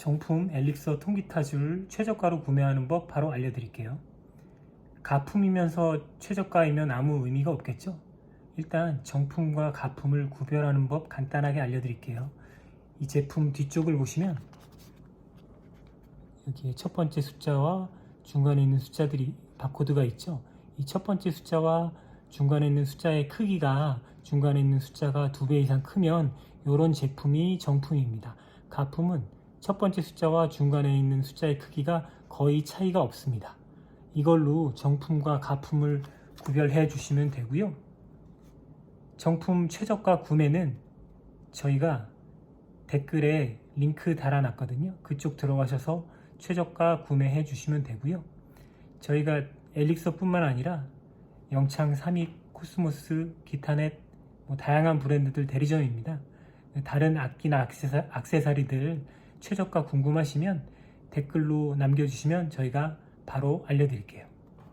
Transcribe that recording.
정품 엘릭서 통기타 줄 최저가로 구매하는 법 바로 알려드릴게요. 가품이면서 최저가이면 아무 의미가 없겠죠? 일단 정품과 가품을 구별하는 법 간단하게 알려드릴게요. 이 제품 뒤쪽을 보시면 여기에 첫 번째 숫자와 중간에 있는 숫자들이 바코드가 있죠. 이 첫 번째 숫자와 중간에 있는 숫자의 크기가 중간에 있는 숫자가 두 배 이상 크면 이런 제품이 정품입니다. 가품은 첫 번째 숫자와 중간에 있는 숫자의 크기가 거의 차이가 없습니다. 이걸로 정품과 가품을 구별해 주시면 되고요. 정품 최저가 구매는 저희가 댓글에 링크 달아놨거든요. 그쪽 들어가셔서 최저가 구매해 주시면 되고요. 저희가 엘릭서뿐만 아니라 영창, 삼익, 코스모스, 기타넷 뭐 다양한 브랜드들 대리점입니다. 다른 악기나 악세사, 악세사리들 최저가 궁금하시면 댓글로 남겨주시면 저희가 바로 알려드릴게요.